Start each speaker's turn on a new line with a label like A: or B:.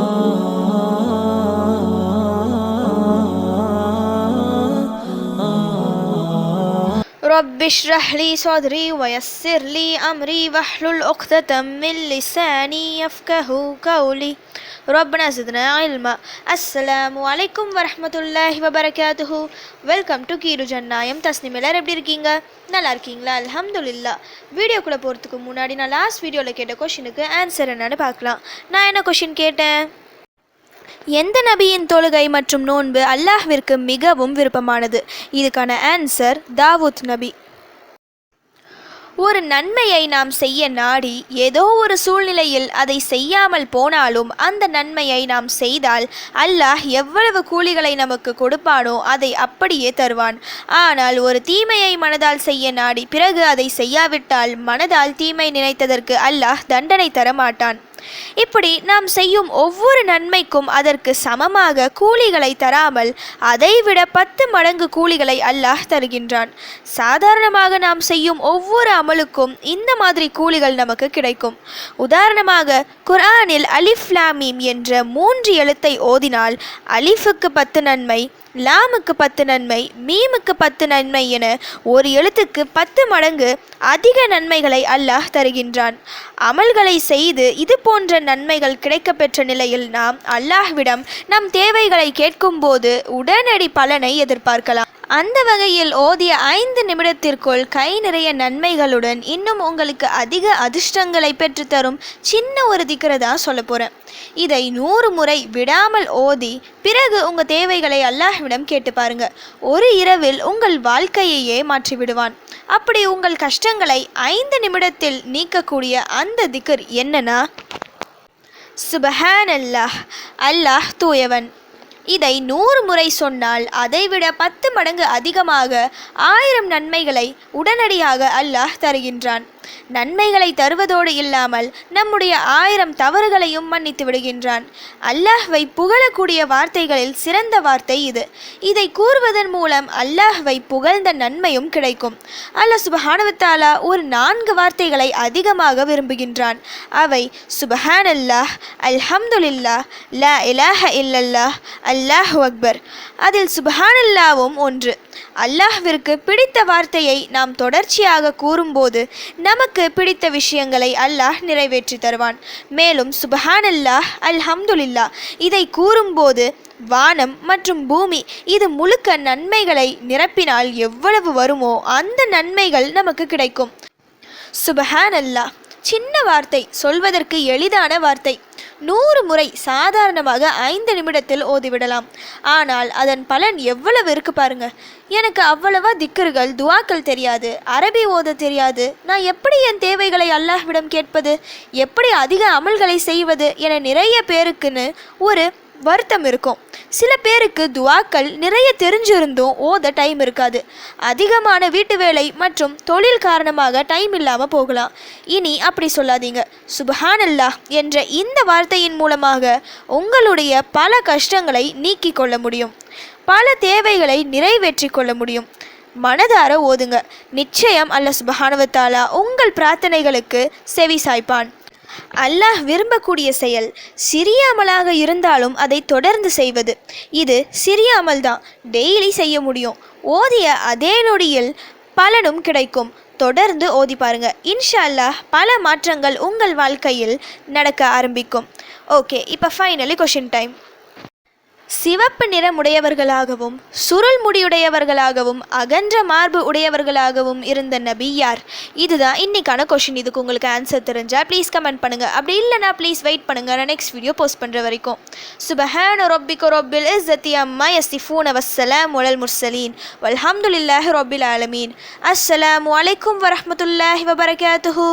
A: Oh. رب اشرح لي صدري ويسر لي أمري واحلل عقدة من لساني يفقه قولي ربنا زدنا علما السلام عليكم ورحمة الله وبركاته welcome to கீரு ஜன்னாயம் தஸ்னிம் எல்லோரும் எப்படி இருக்கீங்க நல்லா இருக்கீங்களா அலமதுல்லா வீடியோக்குள்ளே போகிறதுக்கு முன்னாடி நான் லாஸ்ட் வீடியோவில் கேட்ட கொஷினுக்கு ஆன்சர் என்னன்னு பார்க்கலாம் நான் என்ன கொஷின் கேட்டேன் எந்த நபியின் தொழுகை மற்றும் நோன்பு அல்லாஹ்விற்கு மிகவும் விருப்பமானது இதுக்கான ஆன்சர் தாவூத் நபி ஒரு நன்மையை நாம் செய்ய நாடி ஏதோ ஒரு சூழ்நிலையில் அதை செய்யாமல் போனாலும் அந்த நன்மையை நாம் செய்தால் அல்லாஹ் எவ்வளவு கூலிகளை நமக்கு கொடுப்பானோ அதை அப்படியே தருவான் ஆனால் ஒரு தீமையை மனதால் செய்ய நாடி பிறகு அதை செய்யாவிட்டால் மனதால் தீமை நினைத்ததற்கு அல்லாஹ் தண்டனை தரமாட்டான் இப்படி நாம் செய்யும் ஒவ்வொரு நன்மைக்கும் அதற்கு சமமாக கூலிகளை தராமல் அதைவிட பத்து மடங்கு கூலிகளை அல்லாஹ் தருகின்றான் சாதாரணமாக நாம் செய்யும் ஒவ்வொரு அமலுக்கும் இந்த மாதிரி கூலிகள் நமக்கு கிடைக்கும் உதாரணமாக குர்ஆனில் அலிஃப்லாமீம் என்ற மூன்று எழுத்தை ஓதினால் அலிஃபுக்கு பத்து நன்மை லாமுக்கு பத்து நன்மை மீமுக்கு பத்து நன்மை என ஒரு எழுத்துக்கு பத்து மடங்கு அதிக நன்மைகளை அல்லாஹ் தருகின்றான் அமல்களை செய்து இது போன்ற நன்மைகள் கிடைக்கப்பெற்ற நிலையில் நாம் அல்லாஹ்விடம் நம் தேவைகளை கேட்கும்போது உடனடி பலனை எதிர்பார்க்கலாம் அந்த வகையில் ஓதிய ஐந்து நிமிடத்திற்குள் கை நிறைய நன்மைகளுடன் இன்னும் உங்களுக்கு அதிக அதிர்ஷ்டங்களை பெற்றுத்தரும் சின்ன ஒரு திக்கிறதா சொல்ல போகிறேன் இதை நூறு முறை விடாமல் ஓதி பிறகு உங்கள் தேவைகளை அல்லாஹ்விடம் கேட்டு பாருங்க ஒரு இரவில் உங்கள் வாழ்க்கையையே மாற்றிவிடுவான் அப்படி உங்கள் கஷ்டங்களை ஐந்து நிமிடத்தில் நீக்கக்கூடிய அந்த திக்கர் என்னன்னா சுபஹான் அல்லாஹ் அல்லாஹ் தூயவன் இதை நூறு முறை சொன்னால் அதைவிட பத்து மடங்கு அதிகமாக ஆயிரம் நன்மைகளை உடனடியாக அல்லாஹ் தருகின்றான் நன்மைகளை தருவதோடு இல்லாமல் நம்முடைய ஆயிரம் தவறுகளையும் மன்னித்து விடுகின்றான் அல்லாஹ்வை புகழக்கூடிய வார்த்தைகளில் சிறந்த வார்த்தை இது இதை கூறுவதன் மூலம் அல்லாஹ்வை புகழ்ந்த நன்மையும் கிடைக்கும் அல்லாஹ் சுபஹானவத்தாலா ஒரு நான்கு வார்த்தைகளை அதிகமாக விரும்புகின்றான் அவை சுபஹான் அல்லாஹ் அல்ஹம்துல்லா லா இலாஹ இல்லல்லாஹ் அல்லாஹ் அக்பர் அதில் சுபஹானல்லாவும் ஒன்று அல்லாஹ்விற்கு பிடித்த வார்த்தையை நாம் தொடர்ச்சியாக கூறும்போது நமக்கு பிடித்த விஷயங்களை அல்லாஹ் நிறைவேற்றி தருவான் மேலும் சுபஹானல்லாஹ் அல்ஹம்துலில்லா இதை கூறும்போது வானம் மற்றும் பூமி இது முழுக்க நன்மைகளை நிரப்பினால் எவ்வளவு வருமோ அந்த நன்மைகள் நமக்கு கிடைக்கும் சுபஹான் அல்லாஹ் சின்ன வார்த்தை சொல்வதற்கு எளிதான வார்த்தை நூறு முறை சாதாரணமாக ஐந்து நிமிடத்தில் ஓதிவிடலாம் ஆனால் அதன் பலன் எவ்வளவு இருக்கு பாருங்க எனக்கு அவ்வளவா திக்கர்கள் துவாக்கள் தெரியாது அரபி ஓத தெரியாது நான் எப்படி என் தேவைகளை அல்லாஹ்விடம் கேட்பது எப்படி அதிக அமல்களை செய்வது என நிறைய பேருக்குன்னு ஒரு வருத்தம் இருக்கும் சில பேருக்கு துவாக்கள் நிறைய தெரிஞ்சிருந்தும் ஓத டைம் இருக்காது அதிகமான வீட்டு வேலை மற்றும் தொழில் காரணமாக டைம் இல்லாமல் போகலாம் இனி அப்படி சொல்லாதீங்க சுபஹானல்லா என்ற இந்த வார்த்தையின் மூலமாக உங்களுடைய பல கஷ்டங்களை நீக்கி கொள்ள முடியும் பல தேவைகளை நிறைவேற்றி கொள்ள முடியும் மனதார ஓதுங்க நிச்சயம் அல்ல சுபஹானவத்தாலா உங்கள் பிரார்த்தனைகளுக்கு செவி சாய்ப்பான் அல்லாஹ் விரும்பக்கூடிய செயல் சிறிய அமலாக இருந்தாலும் அதை தொடர்ந்து செய்வது இது சிறிய அமல் தான் டெய்லி செய்ய முடியும் ஓதிய அதே நொடியில் பலனும் கிடைக்கும் தொடர்ந்து ஓதி பாருங்க இன்ஷா அல்லாஹ் பல மாற்றங்கள் உங்கள் வாழ்க்கையில் நடக்க ஆரம்பிக்கும் ஓகே இப்போ ஃபைனலி கொஷின் டைம் சிவப்பு நிறம் உடையவர்களாகவும் சுருள் முடியுடையவர்களாகவும் அகன்ற மார்பு உடையவர்களாகவும் இருந்த நபி யார் இதுதான் இன்னைக்கான கொஷின் இதுக்கு உங்களுக்கு ஆன்சர் தெரிஞ்சால் ப்ளீஸ் கமெண்ட் பண்ணுங்கள் அப்படி இல்லைனா ப்ளீஸ் வெயிட் பண்ணுங்கள் நான் நெக்ஸ்ட் வீடியோ போஸ்ட் பண்ணுற வரைக்கும் சுபஹான் ரொபிகோ ரொபில் இஸ் ஜத்தி அம்மா எஸ்திஃபூன் அவசலாம் உலல் முர்சலீன் வல்ஹம்துல்லாஹ் ரொபில் ஆலமீன் அஸ்ஸலாம் வலைக்கும் வரமத்துல்லாஹி வபரகாத்துஹூ